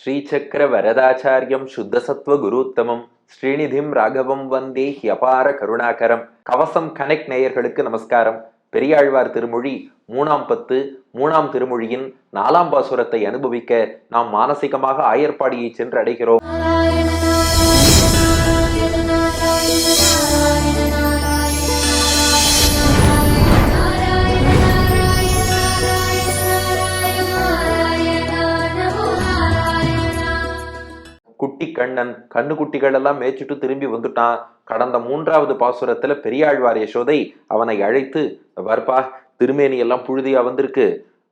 ஸ்ரீசக்கர வரதாச்சாரியம் சுத்தசத்வ குருத்தமம். ஸ்ரீநிதிம் ராகவம் வந்தே ஹியபார கருணாகரம். கவசம் கனெக்ட் நேயர்களுக்கு நமஸ்காரம். பெரியாழ்வார் திருமொழி மூணாம் பத்து மூணாம் திருமொழியின் நாலாம் பாசுரத்தை அனுபவிக்க நாம் மானசீகமாக ஆயர்பாடியை சென்று அடைகிறோம். குட்டி கண்ணன் கண்ணு குட்டிகள் எல்லாம் மேய்ச்சிட்டு திரும்பி வந்துட்டான். கடந்த மூன்றாவது பாசுரத்துல பெரியாழ்வார் யசோதை அவனை அழைத்து வருப்பா திருமேனி எல்லாம் புழுதியா வந்திருக்கு.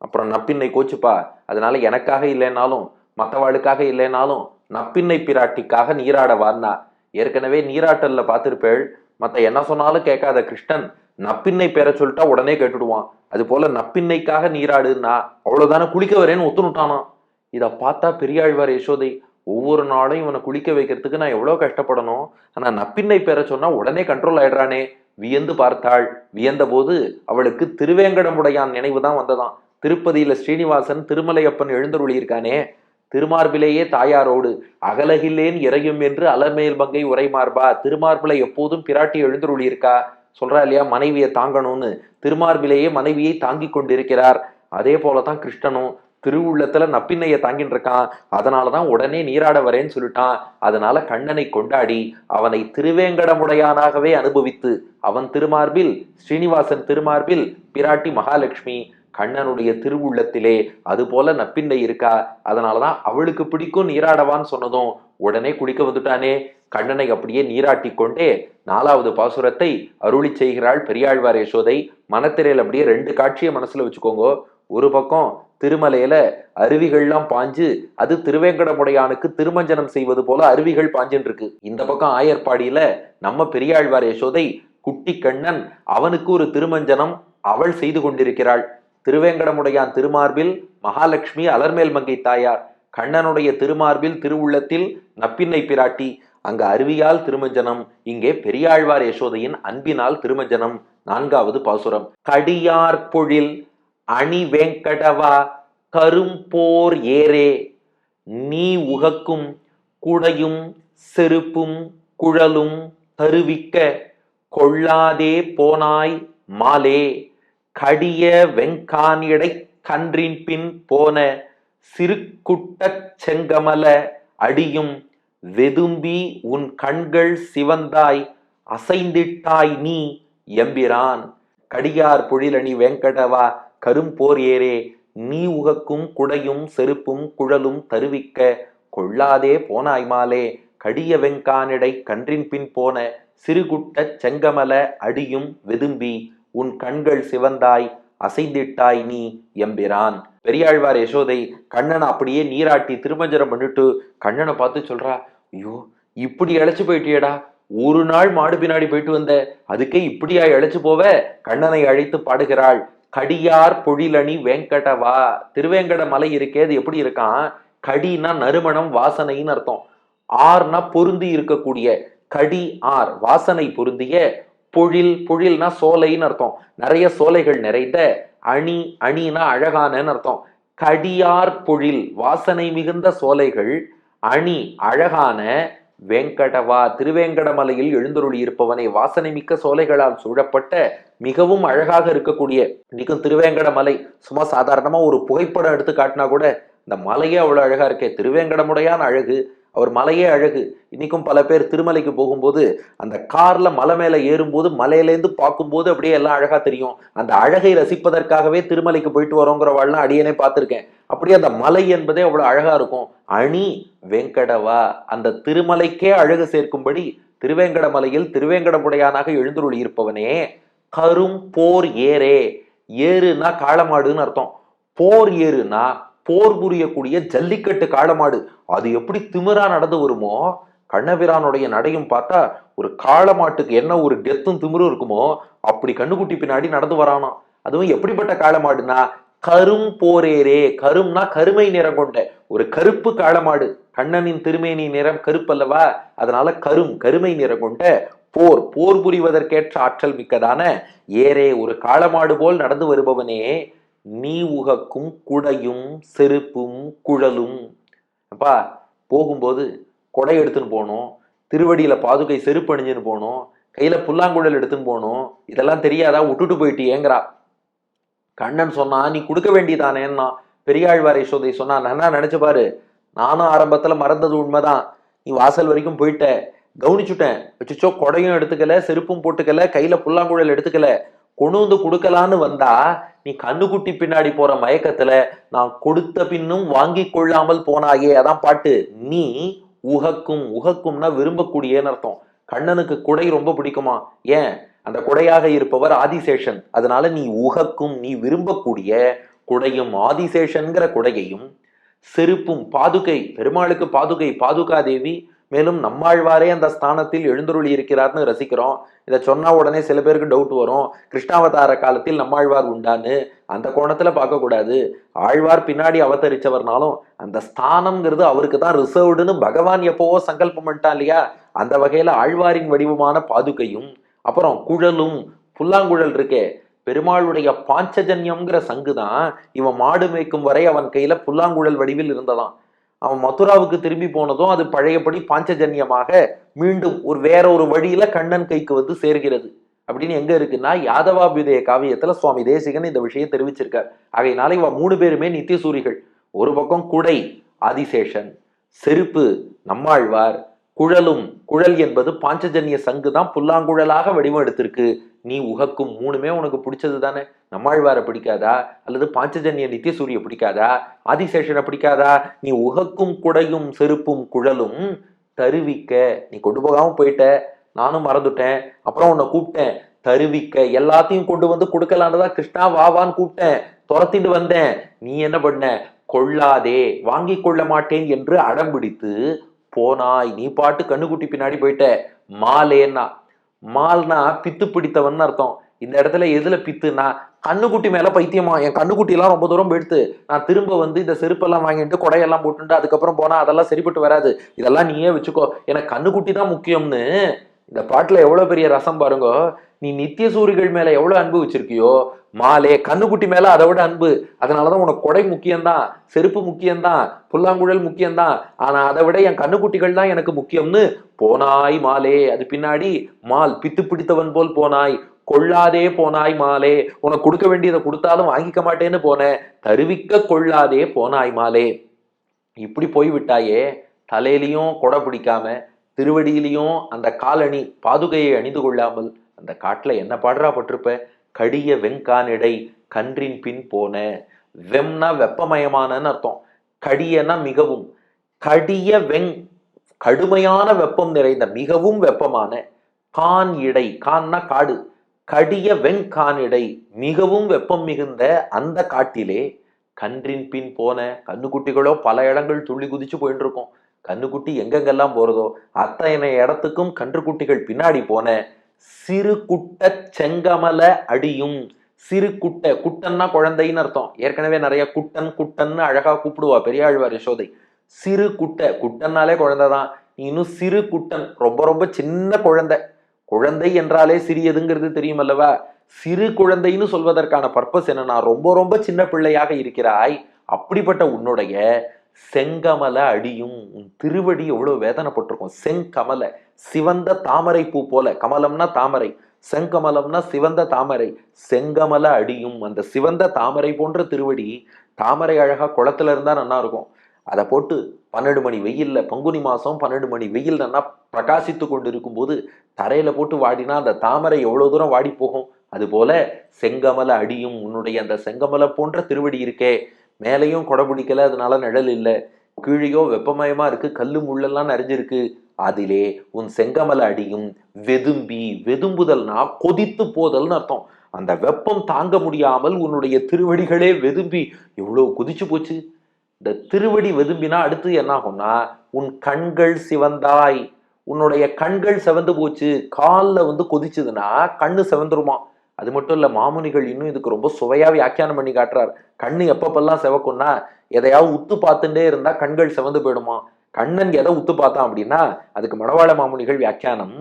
அப்புறம் நப்பின்னை கோச்சுப்பா. அதனால எனக்காக இல்லைனாலும் மற்றவாளுக்காக இல்லைனாலும் நப்பின்னை பிராட்டிக்காக நீராட வார்னா ஏற்கனவே நீராட்டல்ல பார்த்திருப்பேள். மத்த என்ன சொன்னாலும் கேட்காத கிருஷ்ணன் நப்பின்னை பேர சொல்லிட்டா உடனே கேட்டுடுவான். அது போல நப்பின்னைக்காக நீராடுன்னா அவ்வளவுதானே குளிக்க வரேன்னு ஒத்துனுட்டானான் இதை பார்த்தா பெரியாழ்வார் யசோதை ஒவ்வொரு நாளும் இவனை குளிக்க வைக்கிறதுக்கு நான் எவ்வளோ கஷ்டப்படணும்? ஆனால் நப்பின்னை பெற சொன்னால் உடனே கண்ட்ரோல் ஆயிடுறானே. வியந்து பார்த்தாள். வியந்த போது அவளுக்கு திருவேங்கடமுடையான் நினைவு தான் வந்ததாம். திருப்பதியில் ஸ்ரீனிவாசன் திருமலையப்பன் எழுந்தருளி இருக்கானே திருமார்பிலேயே தாயாரோடு அகலகில்லேன் இறையும் என்று அலமேல் மங்கை உரைமார்பா. திருமார்பில எப்போதும் பிராட்டி எழுந்தருளி இருக்கா சொல்றா இல்லையா மனைவியை தாங்கணும்னு. திருமார்பிலேயே மனைவியை தாங்கி கொண்டிருக்கிறார். அதே போலதான் கிருஷ்ணனும் திருவுள்ளத்துல நப்பின்னைய தாங்கிட்டு இருக்கான். அதனாலதான் உடனே நீராட வரேன்னு சொல்லிட்டான். அதனால கண்ணனை கொண்டாடி அவனை திருவேங்கடமுடையானாகவே அனுபவித்து அவன் திருமார்பில் ஸ்ரீனிவாசன் திருமார்பில் பிராட்டி மகாலட்சுமி கண்ணனுடைய திருவுள்ளத்திலே அது போல நப்பின்னை இருக்கா? அதனாலதான் அவளுக்கு பிடிக்கும் நீராடவான்னு சொன்னதும் உடனே குடிக்க வந்துட்டானே. கண்ணனை அப்படியே நீராட்டி கொண்டே நாலாவது பாசுரத்தை அருளி செய்கிறாள் பெரியாழ்வார் யசோதை. மனத்திரையில் அப்படியே ரெண்டு காட்சியை மனசுல வச்சுக்கோங்க. ஒரு பக்கம் திருமலையில அருவிகள்லாம் பாஞ்சு அது திருவேங்கடமுடையானுக்கு திருமஞ்சனம் செய்வது போல அருவிகள் பாஞ்சுன்னு இருக்கு இந்த பக்கம் ஆயர்பாடியில நம்ம பெரியாழ்வார் யசோதை குட்டி கண்ணன் அவனுக்கு ஒரு திருமஞ்சனம் அவள் செய்து கொண்டிருக்கிறாள். திருவேங்கடமுடையான் திருமார்பில் மகாலட்சுமி அலர்மேல் மங்கை தாயார் கண்ணனுடைய திருமார்பில் திருவுள்ளத்தில் நப்பின்னை பிராட்டி அங்கு அருவியால் திருமஞ்சனம் இங்கே பெரியாழ்வார் யசோதையின் அன்பினால் திருமஞ்சனம் நான்காவது பாசுரம். கடியார் பொழில் அணி வேங்கடவா கரும்போர் ஏரே நீ உகக்கும் குடையும் செருப்பும் குழலும் தருவிக்க கொள்ளாதே போனாய் மாலே. கடிய வெங்கானிடை கன்றின் பின் போன சிறுக்குட்டச் செங்கமல அடியும் வெதும்பி உன் கண்கள் சிவந்தாய் அசைந்திட்டாய் நீ எம்பிரான். கடியார் பொழிலணி வெங்கடவா கரும்போர் ஏரே நீ உகக்கும் குடையும் செருப்பும் குழலும் தருவிக்க கொள்ளாதே போனாய் மாலே. கடிய வெங்கானிடை கன்றின் பின் போன சிறுகுட்டச் செங்கமல அடியும் வெதும்பி உன் கண்கள் சிவந்தாய் அசைந்திட்டாய் நீ எம்பிரான். பெரியாழ்வார் யசோதை கண்ணனை அப்படியே நீராட்டி திருமஞ்சனம் பண்ணிட்டு கண்ணனை பார்த்து சொல்றா ஐயோ இப்படி இழைச்சு போயிட்டியடா. ஒரு நாள் மாடு பின்னாடி போயிட்டு வந்த அதுக்கே இப்படியா இழைச்சு போவ? கண்ணனை அழைத்து பாடுகிறாள். கடியார் பொழிலணி வேங்கடவா. திருவேங்கட மலை இருக்கே அது எப்படி இருக்கான்? கடினா நறுமணம் வாசனைன்னு அர்த்தம். ஆர்னா பொருந்தி இருக்கக்கூடிய கடி ஆர் வாசனை பொருந்திய பொழில் பொழில்னா சோலைன்னு அர்த்தம். நிறைய சோலைகள் நிறைந்த அணி அணினா அழகானன்னு அர்த்தம். கடியார் பொழில் வாசனை மிகுந்த சோலைகள் அணி அழகான வெங்கடவா. திருவேங்கடமலையில் எழுந்தருளி இருப்பவனை வாசனை மிக்க சோலைகளால் சூழப்பட்ட மிகவும் அழகாக இருக்கக்கூடிய இன்னைக்கும் திருவேங்கடமலை. சும்மா சாதாரணமா ஒரு புகைப்படம் எடுத்து காட்டினா கூட இந்த மலையே அவ்வளோ அழகா இருக்கே. திருவேங்கடமுடையான் அழகு அவர் மலையே அழகு. இன்னைக்கும் பல பேர் திருமலைக்கு போகும்போது அந்த கார்ல மலை மேலே ஏறும்போது மலையிலேருந்து பார்க்கும்போது அப்படியே எல்லாம் அழகா தெரியும். அந்த அழகை ரசிப்பதற்காகவே திருமலைக்கு போயிட்டு வரோங்கிறவாள்லாம் அடியனே பார்த்துருக்கேன். அப்படியே அந்த மலை என்பதே அவ்வளோ அழகா இருக்கும். அணி வெங்கடவா? அந்த திருமலைக்கே அழகு சேர்க்கும்படி திருவேங்கடமலையில் திருவேங்கடமுடையானாக எழுந்துருளி இருப்பவனே கரும் போர் ஏரே ஏறுனா காளமாடுன்னு அர்த்தம். போர் ஏறுனா போர் புரியக்கூடிய ஜல்லிக்கட்டு காளமாடு. அது எப்படி திமிரா நடந்து வருமோ கண்ணபிரானுடைய நடையும் பார்த்தா ஒரு காளமாட்டுக்கு என்ன ஒரு டெத்தும் திமிரும் இருக்குமோ அப்படி கண்ணுக்குட்டி பின்னாடி நடந்து வரானோ அதுவும் எப்படிப்பட்ட காளமாடுனா கரும் போரேரே கரும்னா கருமை நிறம் கொண்ட ஒரு கருப்பு காளமாடு. கண்ணனின் திருமேனி நிறம் கருப்பல்லவா? அதனால கரும் கருமை நிறம் கொண்ட போர் போர் புரிவதற்கேற்ற ஆற்றல் மிக்கதான ஏரே ஒரு காளமாடு போல் நடந்து வருபவனே நீ உகக்கும் குடையும் செருப்பும் குழலும். அப்பா போகும்போது கொடை எடுத்துன்னு போகணும் திருவடியில பாதுகை செருப்பு அணிஞ்சுன்னு போகணும் கையில புல்லாங்குழல் எடுத்துன்னு போகணும் இதெல்லாம் தெரியாதா? விட்டுட்டு போயிட்டு ஏங்குறா கண்ணன் சொன்னா நீ கொடுக்க வேண்டியதானேன்னா? பெரியாழ்வார் யசோதை சொன்னா நான் நினைச்சு பாரு? நானும் ஆரம்பத்துல மறந்தது உண்மைதான். நீ வாசல் வரைக்கும் போயிட்ட. கவனிச்சுட்டேன். வச்சுச்சோ கொடையும் எடுத்துக்கல செருப்பும் போட்டுக்கல கையில புல்லாங்குழல் எடுத்துக்கல. கொண்டு வந்து கொடுக்கலான்னு வந்தா நீ கண்ணுக்குட்டி பின்னாடி போற மயக்கத்துல நான் கொடுத்த பின்னும் வாங்கி கொள்ளாமல் போனாயே அதான் பாட்டு. நீ உகக்கும் உகக்கும்னா விரும்பக்கூடியன்னு அர்த்தம். கண்ணனுக்கு குடை ரொம்ப பிடிக்குமா? ஏன்? அந்த குடையாக இருப்பவர் ஆதிசேஷன். அதனால நீ உகக்கும் நீ விரும்பக்கூடிய குடையும் ஆதிசேஷன்கிற குடையையும் செருப்பும் பாதுகை பெருமாளுக்கு பாதுகை பாதுகா தேவி மேலும் நம்மாழ்வாரே அந்த ஸ்தானத்தில் எழுந்தருளி இருக்கிறார்னு ரசிக்கிறோம். இதை சொன்னா உடனே சில பேருக்கு டவுட் வரும். கிருஷ்ணாவதார காலத்தில் நம்மாழ்வார் உண்டான்னு அந்த கோணத்துல பார்க்கக்கூடாது. ஆழ்வார் பின்னாடி அவதரிச்சவர்னாலும் அந்த ஸ்தானம்ங்கிறது அவருக்கு தான் ரிசர்வ்டுன்னு பகவான் எப்போவோ சங்கல்பம் பண்ணிட்டான் இல்லையா? அந்த வகையில ஆழ்வாரின் வடிவமான பாதுகையும் அப்புறம் குழலும் புல்லாங்குழல் இருக்கே. பெருமாளுடைய பாஞ்சஜன்யம்ங்கிற சங்கு தான் இவன் மாடு மேய்க்கும் வரை அவன் கையில புல்லாங்குழல் வடிவில் இருந்ததான். அவன் மதுராவுக்கு திரும்பி போனதும் அது பழையபடி பாஞ்சஜன்யமாக மீண்டும் ஒரு வேற ஒரு வழியில கண்ணன் கைக்கு வந்து சேர்கிறது. அப்படின்னு எங்க இருக்குன்னா யாதவாபியுதய காவியத்துல சுவாமி தேசிகன் இந்த விஷயம் தெரிவிச்சிருக்கார். ஆகையினால இவன் மூணு பேருமே நித்தியசூரிகள். ஒரு பக்கம் குடை ஆதிசேஷன் செருப்பு நம்மாழ்வார் குழலும் குழல் என்பது பாஞ்சஜன்ய சங்கு தான் புல்லாங்குழலாக வடிவம் எடுத்திருக்கு நீ உகக்கும் மூணுமே உனக்கு பிடிச்சது தானே நம்மாழ்வாரை பிடிக்காதா? அல்லது பாஞ்சஜன்ய நித்தியசூரிய பிடிக்காதா? ஆதிசேஷனை பிடிக்காதா? நீ உகக்கும் குடையும் செருப்பும் குழலும் தருவிக்க. நீ கொண்டு போகாம போயிட்ட. நானும் மறந்துட்டேன். அப்புறம் உன்னை கூப்பிட்டேன். தருவிக்க. எல்லாத்தையும் கொண்டு வந்து கொடுக்கலான்னு தான் கிருஷ்ணா வாவான்னு கூப்பிட்டேன். துரத்திட்டு வந்தேன். நீ என்ன பண்ண? கொள்ளாதே. வாங்கி கொள்ள மாட்டேன் என்று அடம் பிடித்து போனாய். நீ பாட்டு கண்ணுக்குட்டி பின்னாடி போயிட்ட. மாலேன்னா. மால்னா பித்து பிடித்தவன் அர்த்தம். இந்த இடத்துல எதுல பித்துனா கண்ணுக்குட்டி மேல பைத்தியமா? என் கண்ணுக்குட்டி எல்லாம் ரொம்ப தூரம் போயிடுத்து. நான் திரும்ப வந்து இந்த செருப்பெல்லாம் வாங்கிட்டு கொடையெல்லாம் போட்டுட்டு அதுக்கப்புறம் போனா அதெல்லாம் சரிப்பட்டு வராது. இதெல்லாம் நீயே வச்சுக்கோ. எனக்கு கண்ணுக்குட்டி தான் முக்கியம்னு. இந்த பாட்டுல எவ்வளவு பெரிய ரசம் பாருங்க. நீ நித்திய சூரிகள் மேல எவ்வளவு அன்பு வச்சிருக்கியோ மாலே கண்ணுக்குட்டி மேல அதை விட அன்பு. அதனாலதான் உனக்கு கொடை முக்கியம்தான் செருப்பு முக்கியம்தான் புல்லாங்குழல் முக்கியம்தான். ஆனா அதை விட என் கண்ணுக்குட்டிகள் தான் எனக்கு முக்கியம்னு போனாய் மாலே. அது பின்னாடி மால் பித்து பிடித்தவன் போல் போனாய். கொள்ளாதே போனாய் மாலே. உனக்கு கொடுக்க வேண்டியதை கொடுத்தாலும் வாங்கிக்க மாட்டேன்னு போனேன். தருவிக்க கொள்ளாதே போனாய் மாலே. இப்படி போய் விட்டாயே தலையிலையும் கொடை பிடிக்காம திருவடியிலையும் அந்த காலணி பாதுகையை அணிந்து கொள்ளாமல் அந்த காட்டுல என்ன பாடுறா பட்டிருப்ப? கடிய வெங்கானிடை கன்றின் பின் போன. வெம்னா வெப்பமயமானன்னு அர்த்தம். கடியனா மிகவும். கடிய வெங் கடுமையான வெப்பம் நிறைந்த மிகவும் வெப்பமான கான் இடை. கான்னா காடு. கடிய வெங்கானிடை மிகவும் வெப்பம் மிகுந்த அந்த காட்டிலே கன்றின் பின் போன. கண்ணுக்குட்டிகளோ பல இடங்கள் துள்ளி குதிச்சு போயிட்டு இருக்கும் கண்ணுக்குட்டி எங்கெங்கெல்லாம் போறதோ அத்தனை இடத்துக்கும் கன்றுக்குட்டிகள் பின்னாடி போன. சிறு குட்ட செங்கமல அடியும். சிறு குட்டை குட்டன்னா குழந்தைன்னு அர்த்தம். ஏற்கனவே நிறைய குட்டன் குட்டன்னு அழகா கூப்பிடுவா பெரியாழ்வார் யசோதை. சிறு குட்டை குட்டன்னாலே குழந்தை தான். இன்னும் சிறு குட்டன் ரொம்ப ரொம்ப சின்ன குழந்தை. குழந்தை என்றாலே சிறியதுங்கிறது தெரியும் அல்லவா சிறு குழந்தைன்னு சொல்வதற்கான பர்பஸ் என்னன்னா ரொம்ப ரொம்ப சின்ன பிள்ளையாக இருக்கிறாய். அப்படிப்பட்ட உன்னுடைய செங்கமல அடியும். உன் திருவடி எவ்வளவு வேதனைப்பட்டிருக்கும். செங்கமலை. சிவந்த தாமரை பூ போல. கமலம்னா தாமரை செங்கமலம்னா சிவந்த தாமரை செங்கமல அடியும். அந்த சிவந்த தாமரை போன்ற திருவடி தாமரை அழகா குளத்துல இருந்தா நல்லா இருக்கும். அதை போட்டு பன்னெண்டு மணி வெயில்ல பங்குனி மாசம் பன்னெண்டு மணி வெயில் நல்லா பிரகாசித்து கொண்டு இருக்கும்போது தரையில போட்டு வாடினா அந்த தாமரை எவ்வளவு தூரம் வாடி போகும்? அதுபோல செங்கமல அடியும். உன்னுடைய அந்த செங்கமல போன்ற திருவடி இருக்கே. மேலையும் கொடை பிடிக்கல அதனால நிழல் இல்லை. கீழேயோ வெப்பமயமா இருக்கு. கல்லு முள்ளெல்லாம் நிறைஞ்சிருக்கு. அதிலே உன் செங்கமல அடியும் வெதும்பி வெதும்புதல்னா கொதித்து போதல்னு அர்த்தம். அந்த வெப்பம் தாங்க முடியாமல் உன்னுடைய திருவடிகளே வெதும்பி எவ்வளவு கொதிச்சு போச்சு? இந்த திருவடி வெதும்பினா அடுத்து என்ன ஆகும்னா உன் கண்கள் சிவந்தாய். உன்னுடைய கண்கள் செவந்து போச்சு. காலில் வந்து கொதிச்சுதுன்னா கண்ணு செவந்துருமா? அது மட்டும் இல்லை மாமுனிகள் இன்னும் இதுக்கு ரொம்ப சுவையாகவே வியாக்கியானம் பண்ணி காட்டுறார். கண்ணு எப்பப்பெல்லாம் செவக்கும்னா எதையாவது உத்து பார்த்துட்டே இருந்தா கண்கள் செவந்து போயிடுமா? கண்ணன் எதை உத்து பார்த்தான் அப்படின்னா அதுக்கு மணவாள மாமுனிகள் வியாக்கியானம்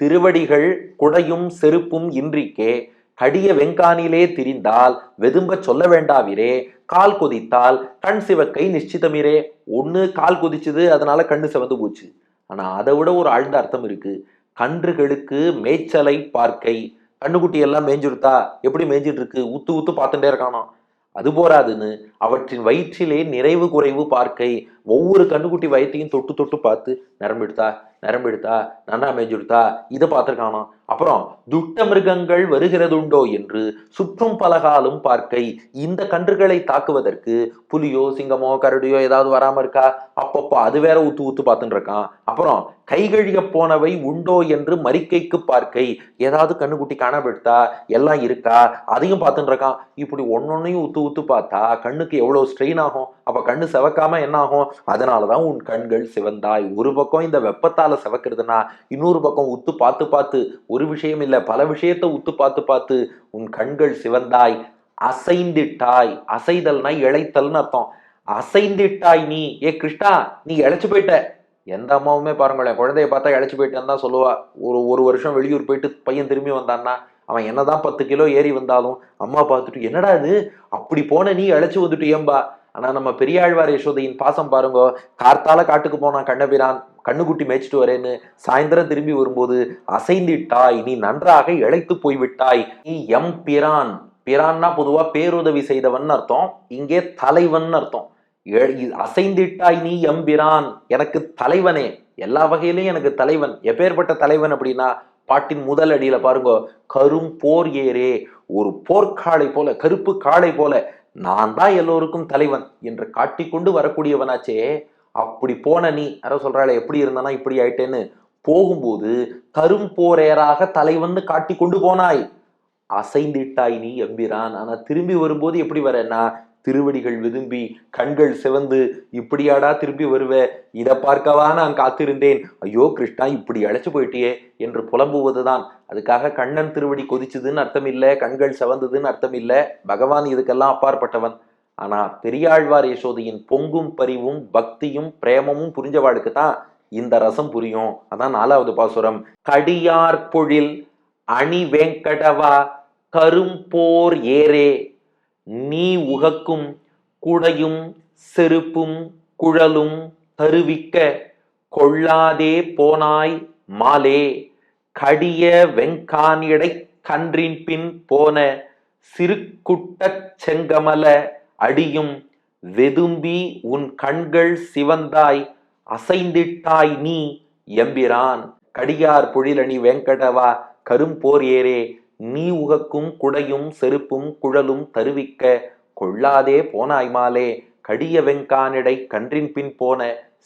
திருவடிகள் குடையும் செருப்பும் இன்றிக்கே கடிய வெங்கானிலே திரிந்தால் வெதும்ப சொல்ல வேண்டாவிரே கால் கொதித்தால் கண் சிவக்கை நிச்சிதமிரே ஒன்று கால் கொதிச்சுது அதனால கண்ணு சிவந்து போச்சு. ஆனால் அதை விட ஒரு ஆழ்ந்த அர்த்தம் இருக்கு. கன்றுகளுக்கு மேய்ச்சலை பார்க்கை. கண்ணுக்குட்டி எல்லாம் மேய்ஞ்சிருத்தா எப்படி மேய்ஞ்சிட்டு இருக்கு? உத்து உத்து பார்த்துட்டே இருக்கானோ அது போராதுன்னு அவற்றின் வயிற்றிலே நிறைவு குறைவு பார்க்கை ஒவ்வொரு கண்ணுக்குட்டி வயிற்றையும் தொட்டு தொட்டு பார்த்து நரம்பெடுத்தா நரம்பெடுத்தா நன்னா மேய்ஞ்சுடுத்தா இதை பார்த்துருக்கானோ அப்புறம் துட்ட மிருகங்கள் வருகிறதுண்டோ என்று சுற்றும் பலகாலும் பார்க்கை இந்த கன்றுகளை தாக்குவதற்கு புலியோ சிங்கமோ கரடியோ ஏதாவது வராம இருக்கா? அப்பப்போ அது வேற ஊத்து ஊத்து பார்த்துட்டு இருக்கான். அப்புறம் கைகழிய போனவை உண்டோ என்று மறிக்கைக்கு பார்க்கை ஏதாவது கண்ணுக்குட்டி காணப்படுத்தா எல்லாம் இருக்கா? அதையும் பார்த்துட்டு இருக்கான். இப்படி ஒன்னொன்னையும் ஊத்து ஊத்து பார்த்தா கண்ணுக்கு எவ்வளவு ஸ்ட்ரெயின் ஆகும்? அப்ப கண்ணு செவக்காம என்ன ஆகும் அதனாலதான் உன் கண்கள் சிவந்தாய். ஒரு பக்கம் இந்த வெப்பத்தால செவக்கிறதுனா இன்னொரு பக்கம் உத்து பார்த்து பார்த்து ஒரு விஷயம் இல்லை பல விஷயத்தை உத்து பார்த்து பார்த்து உன் கண்கள் சிவந்தாய் அசைந்திட்டாய். அசைதல்னா இழைத்தல்னு அர்த்தம். அசைந்திட்டாய் நீ. ஏ கிருஷ்ணா நீ இழைச்சு போயிட்ட. எந்த அம்மாவுமே பாருங்களேன் குழந்தைய பார்த்தா இழைச்சு போயிட்டேன்னு தான் சொல்லுவா. ஒரு ஒரு வருஷம் வெளியூர் போயிட்டு பையன் திரும்பி வந்தான்னா அவன் என்னதான் பத்து கிலோ ஏறி வந்தாலும் அம்மா பார்த்துட்டு என்னடா இது? அப்படி போன நீ இழைச்சு வந்துட்டு ஏம்பா ஆனா நம்ம பெரியாழ்வார் யசோதையின் பாசம் பாருங்க கார்த்தால காட்டுக்கு போனான் கண்ணபிரான். கண்ணுக்குட்டி மேய்ச்சிட்டு வரேன்னு சாயந்தரம் திரும்பி வரும்போது அசைந்திட்டாய் நீ நன்றாக இழைத்து போய்விட்டாய். நீ எம் பிரான். பிரான்னா பொதுவா பேருதவி செய்தவன் அர்த்தம் இங்கே தலைவன் அர்த்தம். எ- அசைந்திட்டாய் நீ எம்பிரான் எனக்கு தலைவனே. எல்லா வகையிலையும் எனக்கு தலைவன். எப்பேற்பட்ட தலைவன் அப்படின்னா பாட்டின் முதல் அடியில பாருங்க கரும் போர் ஏரே ஒரு போர்க்காளை போல கருப்பு காளை போல நான் தான் எல்லோருக்கும் தலைவன் என்று காட்டிக்கொண்டு வரக்கூடியவனாச்சே. அப்படி போன நீ யாரோ சொல்றாளே எப்படி இருந்தானா இப்படி ஆயிட்டேன்னு போகும்போது கரும் போரேராக தலைவன் காட்டி கொண்டு போனாய். அசைந்திட்டாய் நீ எம்பிரான். ஆனா திரும்பி வரும்போது எப்படி வரேன்னா திருவடிகள் விரும்பி கண்கள் சிவந்து இப்படியாடா திரும்பி வருவ? இதை பார்க்கவா நான் காத்திருந்தேன். ஐயோ கிருஷ்ணா இப்படி அழைச்சு போயிட்டியே என்று புலம்புவதுதான். அதுக்காக கண்ணன் திருவடி கொதிச்சதுன்னு அர்த்தம் இல்லை கண்கள் சிவந்ததுன்னு அர்த்தம் இல்லை பகவான் இதுக்கெல்லாம் அப்பாற்பட்டவன். ஆனா பெரியாழ்வார் யசோதையின் பொங்கும் பரிவும் பக்தியும் பிரேமமும் புரிஞ்சவாளுக்கு தான் இந்த ரசம் புரியும். அதான் நாலாவது பாசுரம். கடியார் பொழில் அணி வேங்கடவா கரும்போர் ஏரே நீ உகக்கும் குடையும் செருப்பும் குழலும் தருவிக்க கொள்ளாதே போனாய் மாலே. கடிய வெங்கானிடை கன்றின் பின் போன சிறுகுட்டச் செங்கமல அடியும் வெதும்பி உன் கண்கள் சிவந்தாய் அசைந்திட்டாய் நீ எம்பிரான். கடியார் பொழிலணி வெங்கடவா கரும்போர் ஏரே நீ உகக்கும் குடையும் செருப்பும் குழலும் தருவிக்க கொள்ளாதே போனாய் மாலே. கடிய வெங்கானிடை கன்றின் பின் போன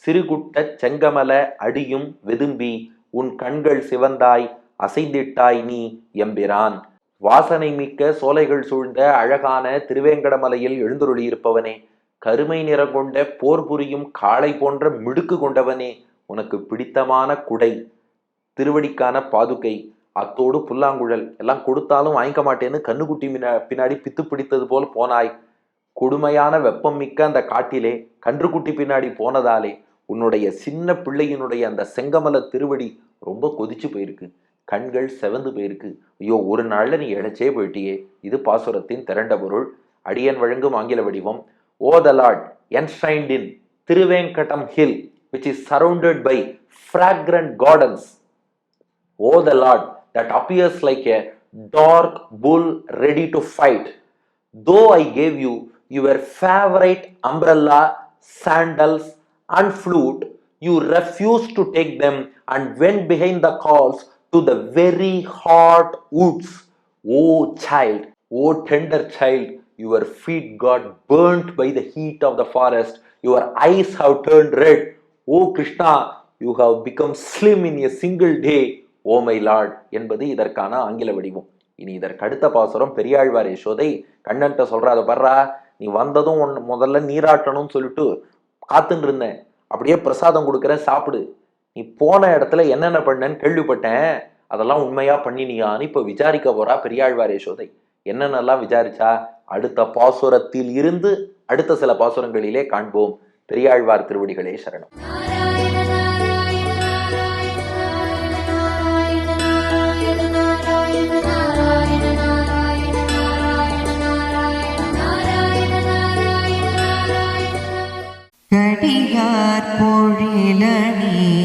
சிறுகுட்டச் செங்கமல அடியும் வெதும்பி உன் கண்கள் சிவந்தாய் அசைந்திட்டாய் நீ எம்பிரான். வாசனை மிக்க சோலைகள் சூழ்ந்த அழகான திருவேங்கடமலையில் எழுந்தருளியிருப்பவனே கருமை நிறம் கொண்ட போர் புரியும் காளை போன்ற மிடுக்கு கொண்டவனே உனக்கு பிடித்தமான குடை திருவடிக்கான பாதுகை அத்தோடு புல்லாங்குழல் எல்லாம் கொடுத்தாலும் வாங்கிக்க மாட்டேன்னு கண்ணுக்குட்டி பின்னாடி பித்து பிடித்தது போல் போனாய். கொடுமையான வெப்பம் மிக்க அந்த காட்டிலே கன்றுக்குட்டி பின்னாடி போனதாலே உன்னுடைய சின்ன பிள்ளையினுடைய அந்த செங்கமல திருவடி ரொம்ப கொதிச்சு போயிருக்கு. கண்கள் செவந்து போயிருக்கு. ஐயோ ஒரு நாளில் நீ இழைச்சே போயிட்டியே. இது பாசுரத்தின் திரண்ட பொருள். அடியன் வழங்கும் ஆங்கில வடிவம். O the lord enshrined in Thiruvengadam hill which is surrounded by fragrant gardens O the lord that appears like a dark bull ready to fight though I gave you your favourite umbrella sandals and flute you refuse to take them and when behind the calves to the very hot woods O child O tender child your feet got burnt by the heat of the forest your eyes have turned red O Krishna you have become slim in a single day O my lord என்பது இதற்கான ஆங்கில வடிவம். இனி இதற்கு அடுத்த பாசுரம் பெரியாழ்வார் யசோதை கண்ணன்ட்ட சொல்றா அதை பர்றா நீ வந்ததும் ஒன் முதல்ல நீராட்டணும்னு சொல்லிட்டு காத்துன்னு இருந்தேன். அப்படியே பிரசாதம் கொடுக்குற சாப்பிடு. நீ போன இடத்துல என்னென்ன பண்ணேன்னு கேள்விப்பட்டேன். அதெல்லாம் உண்மையா பண்ணினியான்னு இப்போ விசாரிக்க போறா பெரியாழ்வார் யசோதை. என்னென்னலாம் விசாரிச்சா? அடுத்த பாசுரத்தில் இருந்து அடுத்த சில பாசுரங்களிலே காண்போம். பெரியாழ்வார் திருவடிகளே சரணம். பொழிலணி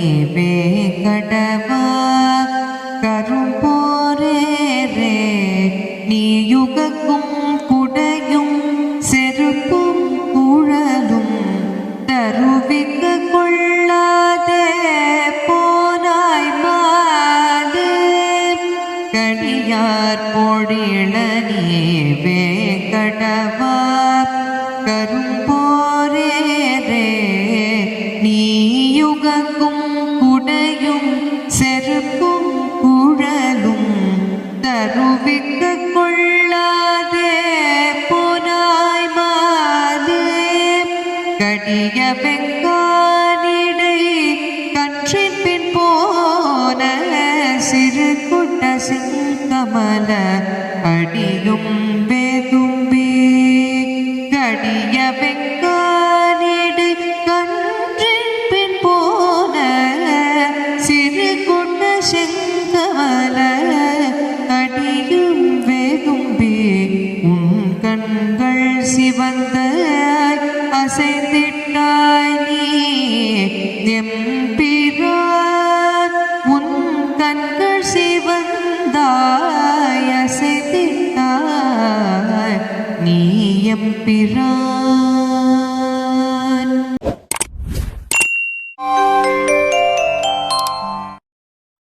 செங்கமல